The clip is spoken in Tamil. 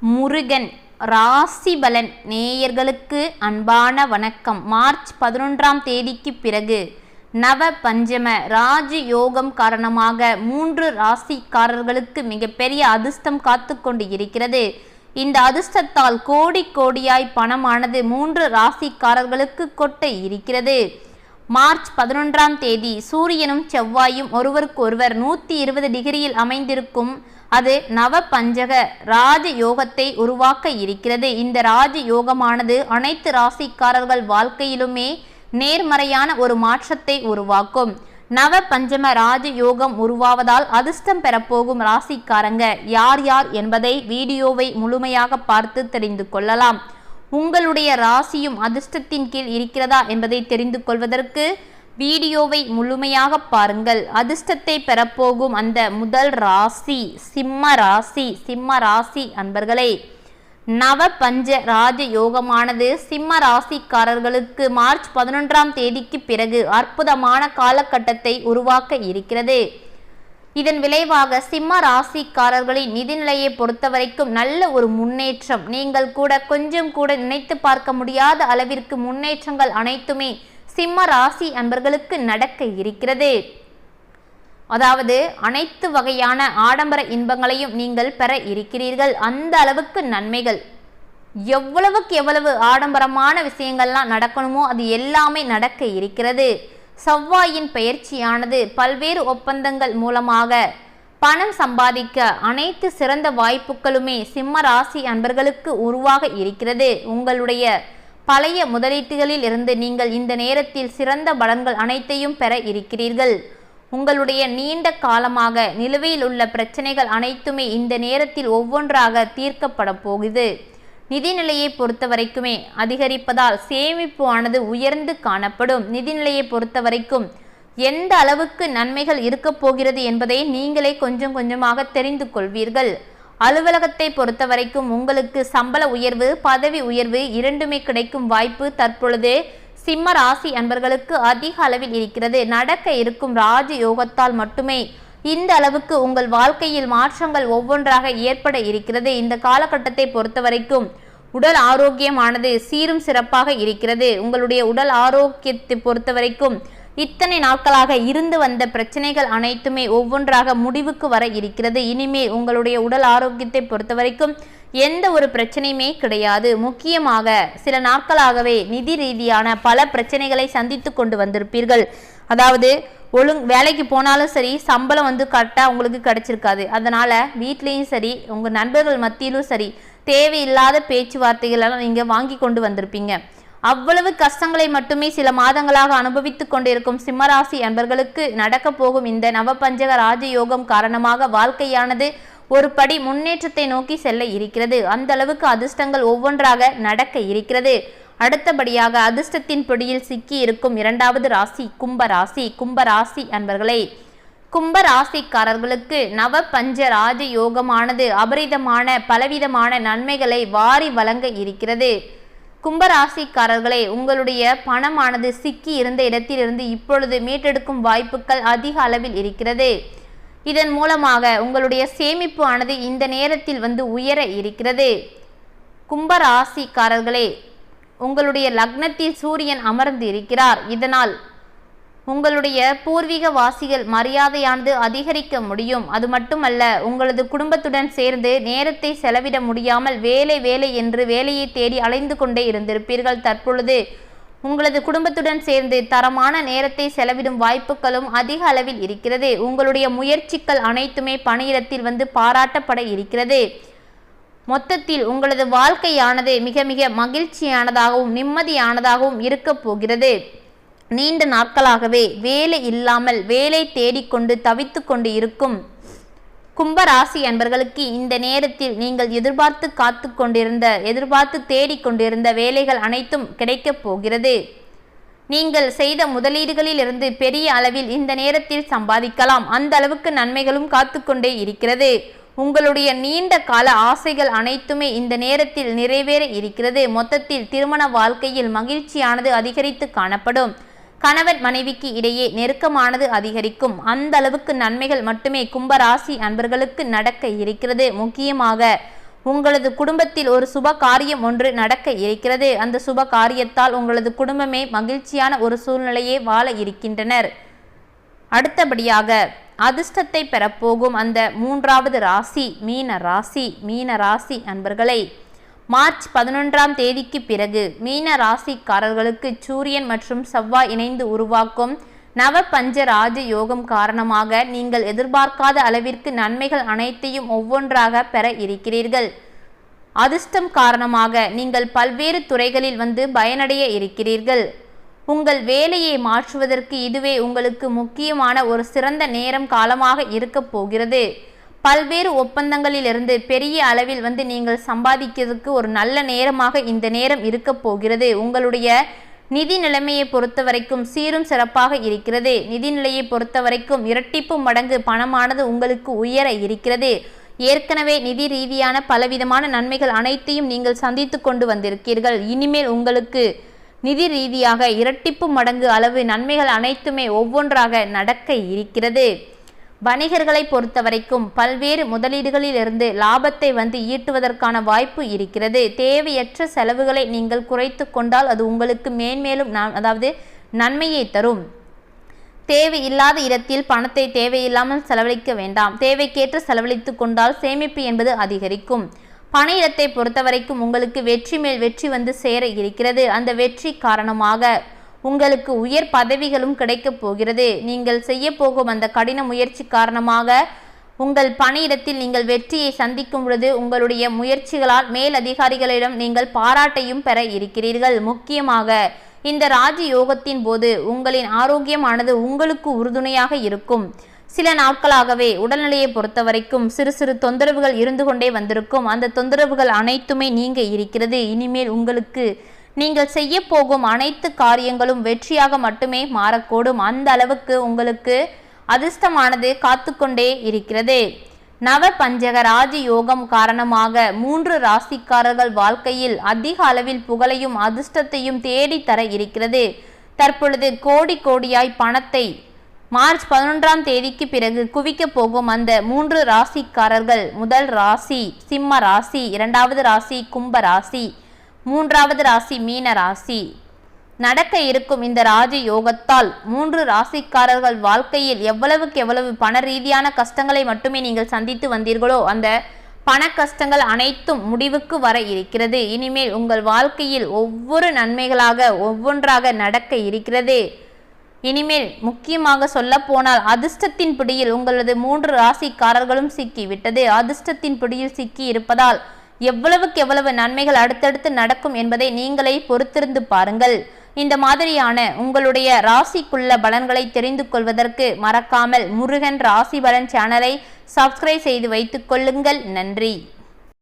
முருகன் ராசிபலன் நேயர்களுக்கு அன்பான வணக்கம். மார்ச் பதினொன்றாம் தேதிக்கு பிறகு நவ பஞ்சம ராஜ யோகம் காரணமாக மூன்று ராசிக்காரர்களுக்கு மிகப்பெரிய அதிர்ஷ்டம் காத்து கொண்டு இருக்கிறது. இந்த அதிர்ஷ்டத்தால் கோடி கோடியாய் பணமானது மூன்று ராசிக்காரர்களுக்கு கொட்ட இருக்கிறது. மார்ச் பதினொன்றாம் தேதி சூரியனும் செவ்வாயும் ஒருவருக்கொருவர் நூற்றி இருபது டிகிரியில் அமைந்திருக்கும் அது நவ பஞ்சக ராஜ யோகத்தை உருவாக்க இருக்கிறது. இந்த ராஜ யோகமானது அனைத்து ராசிக்காரர்கள் வாழ்க்கையிலுமே நேர்மறையான ஒரு மாற்றத்தை உருவாக்கும். நவ பஞ்சம ராஜ யோகம் உருவாவதால் அதிர்ஷ்டம் பெறப்போகும் ராசிக்காரங்க யார் யார் என்பதை வீடியோவை முழுமையாக பார்த்து தெரிந்து கொள்ளலாம். உங்களுடைய ராசியும் அதிர்ஷ்டத்தின் கீழ் இருக்கிறதா என்பதை தெரிந்து கொள்வதற்கு வீடியோவை முழுமையாக பாருங்கள். அதிர்ஷ்டத்தை பெறப்போகும் அந்த முதல் ராசி சிம்ம ராசி சிம்ம ராசி அன்பர்களே. நவ பஞ்ச ராஜ யோகமானது சிம்ம ராசிக்காரர்களுக்கு மார்ச் பதினொன்றாம் தேதிக்கு பிறகு அற்புதமான காலகட்டத்தை உருவாக்க இருக்கிறது. இதன் விளைவாக சிம்ம ராசிக்காரர்களின் நிதிநிலையை பொறுத்தவரைக்கும் நல்ல ஒரு முன்னேற்றம். நீங்கள் கூட கொஞ்சம் கூட நினைத்து பார்க்க முடியாத அளவிற்கு முன்னேற்றங்கள் அனைத்துமே சிம்ம ராசி அன்பர்களுக்கு நடக்க இருக்கிறது. அதாவது அனைத்து வகையான ஆடம்பர இன்பங்களையும் நீங்கள் பெற இருக்கிறீர்கள். அந்த அளவுக்கு நன்மைகள். எவ்வளவுக்கு எவ்வளவு ஆடம்பரமான விஷயங்கள்லாம் நடக்கணுமோ அது எல்லாமே நடக்க இருக்கிறது. செவ்வாயின் பயிற்சியானது பல்வேறு ஒப்பந்தங்கள் மூலமாக பணம் சம்பாதிக்க அனைத்து சிறந்த வாய்ப்புகளுமே சிம்ம ராசி அன்பர்களுக்கு உருவாக இருக்கிறது. உங்களுடைய பழைய முதலீட்டுகளில் இருந்து நீங்கள் இந்த நேரத்தில் சிறந்த பலன்கள் அனைத்தையும் பெற இருக்கிறீர்கள். உங்களுடைய நீண்ட காலமாக நிலுவையில் உள்ள பிரச்சனைகள் அனைத்துமே இந்த நேரத்தில் ஒவ்வொன்றாக தீர்க்கப்பட போகுது. நிதிநிலையை பொறுத்த வரைக்குமே அதிகரிப்பதால் சேமிப்பு ஆனது உயர்ந்து காணப்படும். நிதிநிலையை பொறுத்த வரைக்கும் எந்த அளவுக்கு நன்மைகள் இருக்கப் போகிறது என்பதை நீங்களே கொஞ்சம் கொஞ்சமாக தெரிந்து கொள்வீர்கள். அலுவலகத்தை பொறுத்த வரைக்கும் உங்களுக்கு சம்பள உயர்வு பதவி உயர்வு இரண்டுமே கிடைக்கும் வாய்ப்பு தற்பொழுது சிம்ம ராசி அன்பர்களுக்கு அதிக அளவில் இருக்கிறது. நடக்க இருக்கும் ராஜ யோகத்தால் மட்டுமே இந்த அளவுக்கு உங்கள் வாழ்க்கையில் மாற்றங்கள் ஒவ்வொன்றாக ஏற்பட இருக்கிறது. இந்த காலகட்டத்தை பொறுத்த வரைக்கும் உடல் ஆரோக்கியமானது சீரும் சிறப்பாக இருக்கிறது. உங்களுடைய உடல் ஆரோக்கியத்தை பொறுத்த வரைக்கும் இத்தனை நாட்களாக இருந்து வந்த பிரச்சனைகள் அனைத்துமே ஒவ்வொன்றாக முடிவுக்கு வர இருக்கிறது. இனிமேல் உங்களுடைய உடல் ஆரோக்கியத்தை பொறுத்த வரைக்கும் எந்த ஒரு பிரச்சனையுமே கிடையாது. முக்கியமாக சில நாட்களாகவே நிதி ரீதியான பல பிரச்சனைகளை சந்தித்து கொண்டு வந்திருப்பீர்கள். அதாவது ஒழுங் வேலைக்கு போனாலும் சரி சம்பளம் வந்து கரெக்டாக உங்களுக்கு கிடைச்சிருக்காது. அதனால் வீட்லேயும் சரி உங்கள் நண்பர்கள் மத்தியிலும் சரி தேவையில்லாத பேச்சுவார்த்தைகளெல்லாம் நீங்கள் வாங்கி கொண்டு வந்திருப்பீங்க. அவ்வளவு கஷ்டங்களை மட்டுமே சில மாதங்களாக அனுபவித்துக் கொண்டிருக்கும் சிம்மராசி அன்பர்களுக்கு நடக்கப் போகும் இந்த நவபஞ்சக ராஜயோகம் காரணமாக வாழ்க்கையானது ஒரு படி முன்னேற்றத்தை நோக்கி செல்ல இருக்கிறது. அந்த அளவுக்கு அதிர்ஷ்டங்கள் ஒவ்வொன்றாக நடக்க இருக்கிறது. அடுத்தபடியாக அதிர்ஷ்டத்தின் பிடியில் சிக்கி இருக்கும் இரண்டாவது ராசி கும்ப ராசி கும்ப ராசி அன்பர்களே. கும்ப ராசிக்காரர்களுக்கு நவ பஞ்ச ராஜ யோகமானது அபரிதமான பலவிதமான நன்மைகளை வாரி வழங்க இருக்கிறது. கும்பராசிக்காரர்களே உங்களுடைய பணமானது சிக்கி இருந்த இடத்திலிருந்து இப்பொழுது மீட்டெடுக்கும் வாய்ப்புகள் அதிக அளவில் இருக்கிறது. இதன் மூலமாக உங்களுடைய சேமிப்பு ஆனது இந்த நேரத்தில் வந்து உயர இருக்கிறது. கும்பராசிக்காரர்களே உங்களுடைய லக்னத்தில் சூரியன் அமர்ந்து இருக்கிறார். இதனால் உங்களுடைய பூர்வீக வாசிகள் மரியாதையானது அதிகரிக்க முடியும். அது மட்டுமல்ல உங்களது குடும்பத்துடன் சேர்ந்து நேரத்தை செலவிட முடியாமல் வேலை வேலை என்று வேலையை தேடி அலைந்து கொண்டே இருந்திருப்பீர்கள். தற்பொழுது உங்களது குடும்பத்துடன் சேர்ந்து தரமான நேரத்தை செலவிடும் வாய்ப்புகளும் அதிக அளவில் இருக்கிறது. உங்களுடைய முயற்சிகள் அனைத்துமே பணியிடத்தில் வந்து பாராட்டப்பட இருக்கிறது. மொத்தத்தில் உங்களது வாழ்க்கையானது மிக மிக மகிழ்ச்சியானதாகவும் நிம்மதியானதாகவும் இருக்கப் போகிறது. நீண்ட நாட்களாகவே வேலை இல்லாமல் வேலை தேடிக்கொண்டு தவித்து கொண்டு இருக்கும் கும்பராசி அன்பர்களுக்கு இந்த நேரத்தில் நீங்கள் எதிர்பார்த்து காத்து கொண்டிருந்த எதிர்பார்த்து தேடிக்கொண்டிருந்த வேலைகள் அனைத்தும் கிடைக்கப் போகிறது. நீங்கள் செய்த முதலீடுகளிலிருந்து பெரிய அளவில் இந்த நேரத்தில் சம்பாதிக்கலாம். அந்த அளவுக்கு நன்மைகளும் காத்துக்கொண்டே இருக்கிறது. உங்களுடைய நீண்ட கால ஆசைகள் அனைத்துமே இந்த நேரத்தில் நிறைவேற இருக்கிறது. மொத்தத்தில் திருமண வாழ்க்கையில் மகிழ்ச்சியானது அதிகரித்து காணப்படும். கணவன் மனைவிக்கு இடையே நெருக்கமானது அதிகரிக்கும். அந்த அளவுக்கு நன்மைகள் மட்டுமே கும்பராசி அன்பர்களுக்கு நடக்க இருக்கிறது. முக்கியமாக உங்களது குடும்பத்தில் ஒரு சுப காரியம் ஒன்று நடக்க இருக்கிறது. அந்த சுப காரியத்தால் உங்களது குடும்பமே மகிழ்ச்சியான ஒரு சூழ்நிலையே வாழ இருக்கின்றனர். அடுத்தபடியாக அதிர்ஷ்டத்தை பெறப்போகும் அந்த மூன்றாவது ராசி மீன ராசி மீன ராசி அன்பர்களை. மார்ச் பதினொன்றாம் தேதிக்கு பிறகு மீன ராசிக்காரர்களுக்கு சூரியன் மற்றும் செவ்வாய் இணைந்து உருவாக்கும் நவ பஞ்ச ராஜ யோகம் காரணமாக நீங்கள் எதிர்பார்க்காத அளவிற்கு நன்மைகள் அனைத்தையும் ஒவ்வொன்றாக பெற இருக்கிறீர்கள். அதிர்ஷ்டம் காரணமாக நீங்கள் பல்வேறு துறைகளில் வந்து பயனடைய இருக்கிறீர்கள். உங்கள் வேலையை மாற்றுவதற்கு இதுவே உங்களுக்கு முக்கியமான ஒரு சிறந்த நேரம் காலமாக இருக்கப் போகிறது. பல்வேறு ஒப்பந்தங்களிலிருந்து பெரிய அளவில் வந்து நீங்கள் சம்பாதிக்கிறதுக்கு ஒரு நல்ல நேரமாக இந்த நேரம் இருக்க போகிறது. உங்களுடைய நிதி நிலைமையை பொறுத்த வரைக்கும் சீரும் சிறப்பாக இருக்கிறது. நிதி நிலையை பொறுத்த வரைக்கும் இரட்டிப்பு மடங்கு பணமானது உங்களுக்கு உயர இருக்கிறது. ஏற்கனவே நிதி ரீதியான பலவிதமான நன்மைகள் அனைத்தையும் நீங்கள் சந்தித்து கொண்டு வந்திருக்கீர்கள். இனிமேல் உங்களுக்கு நிதி ரீதியாக இரட்டிப்பு மடங்கு அளவு நன்மைகள் அனைத்துமே ஒவ்வொன்றாக நடக்க இருக்கிறது. வணிகர்களை பொறுத்தவரைக்கும் பல்வேறு முதலீடுகளிலிருந்து லாபத்தை வந்து ஈட்டுவதற்கான வாய்ப்பு இருக்கிறது. தேவையற்ற செலவுகளை நீங்கள் குறைத்து கொண்டால் அது உங்களுக்கு மேன்மேலும் அதாவது நன்மையை தரும். தேவையில்லாத இடத்தில் பணத்தை தேவையில்லாமல் செலவழிக்க வேண்டாம். தேவைக்கேற்ற செலவழித்து கொண்டால் சேமிப்பு என்பது அதிகரிக்கும். பண இடத்தை பொறுத்தவரைக்கும் உங்களுக்கு வெற்றி மேல் வெற்றி வந்து சேர இருக்கிறது. அந்த வெற்றி காரணமாக உங்களுக்கு உயர் பதவிகளும் கிடைக்கப் போகிறது. நீங்கள் செய்ய போகும் அந்த கடின முயற்சி காரணமாக உங்கள் பணியிடத்தில் நீங்கள் வெற்றியை சந்திக்கும் பொழுது உங்களுடைய முயற்சிகளால் மேல் அதிகாரிகளிடம் நீங்கள் பாராட்டையும் பெற இருக்கிறீர்கள். முக்கியமாக இந்த ராஜ யோகத்தின் போது உங்களின் ஆரோக்கியமானது உங்களுக்கு உறுதுணையாக இருக்கும். சில நாட்களாகவே உடல்நிலையை பொறுத்த வரைக்கும் சிறு சிறு தொந்தரவுகள் இருந்து கொண்டே வந்திருக்கும். அந்த தொந்தரவுகள் அனைத்துமே நீங்க இருக்கிறது. இனிமேல் உங்களுக்கு நீங்கள் செய்ய போகும் அனைத்து காரியங்களும் வெற்றியாக மட்டுமே மாறக்கூடும். அந்த அளவுக்கு உங்களுக்கு அதிர்ஷ்டமானது காத்துக்கொண்டே இருக்கிறது. நவ பஞ்சக ராஜ யோகம் காரணமாக மூன்று ராசிக்காரர்கள் வாழ்க்கையில் அதிக அளவில் புகழையும் அதிர்ஷ்டத்தையும் தேடித்தர தர இருக்கிறது. தற்பொழுது கோடி கோடியாய் பணத்தை மார்ச் பதினொன்றாம் தேதிக்கு பிறகு குவிக்க போகும் அந்த மூன்று ராசிக்காரர்கள் முதல் ராசி சிம்ம ராசி இரண்டாவது ராசி கும்ப ராசி. மூன்றாவது ராசி மீன ராசி. நடக்க இருக்கும் இந்த ராஜ யோகத்தால் மூன்று ராசிக்காரர்கள் வாழ்க்கையில் எவ்வளவுக்கு எவ்வளவு பண ரீதியான கஷ்டங்களை மட்டுமே நீங்கள் சந்தித்து வந்தீர்களோ அந்த பண கஷ்டங்கள் அனைத்தும் முடிவுக்கு வர இருக்கிறது. இனிமேல் உங்கள் வாழ்க்கையில் ஒவ்வொரு நன்மைகளாக ஒவ்வொன்றாக நடக்க இருக்கிறது. இனிமேல் முக்கியமாக சொல்ல போனால் அதிர்ஷ்டத்தின் பிடியில் உங்களது மூன்று ராசிக்காரர்களும் சிக்கிவிட்டது. அதிர்ஷ்டத்தின் பிடியில் சிக்கி இருப்பதால் எவ்வளவுக்கு எவ்வளவு நன்மைகள் அடுத்தடுத்து நடக்கும் என்பதை நீங்களே பொறுத்திருந்து பாருங்கள். இந்த மாதிரியான உங்களுடைய ராசிக்குள்ள பலன்களை தெரிந்து கொள்வதற்கு மறக்காமல் முருகன் ராசி பலன் சேனலை சப்ஸ்கிரைப் செய்து வைத்துக் கொள்ளுங்கள். நன்றி.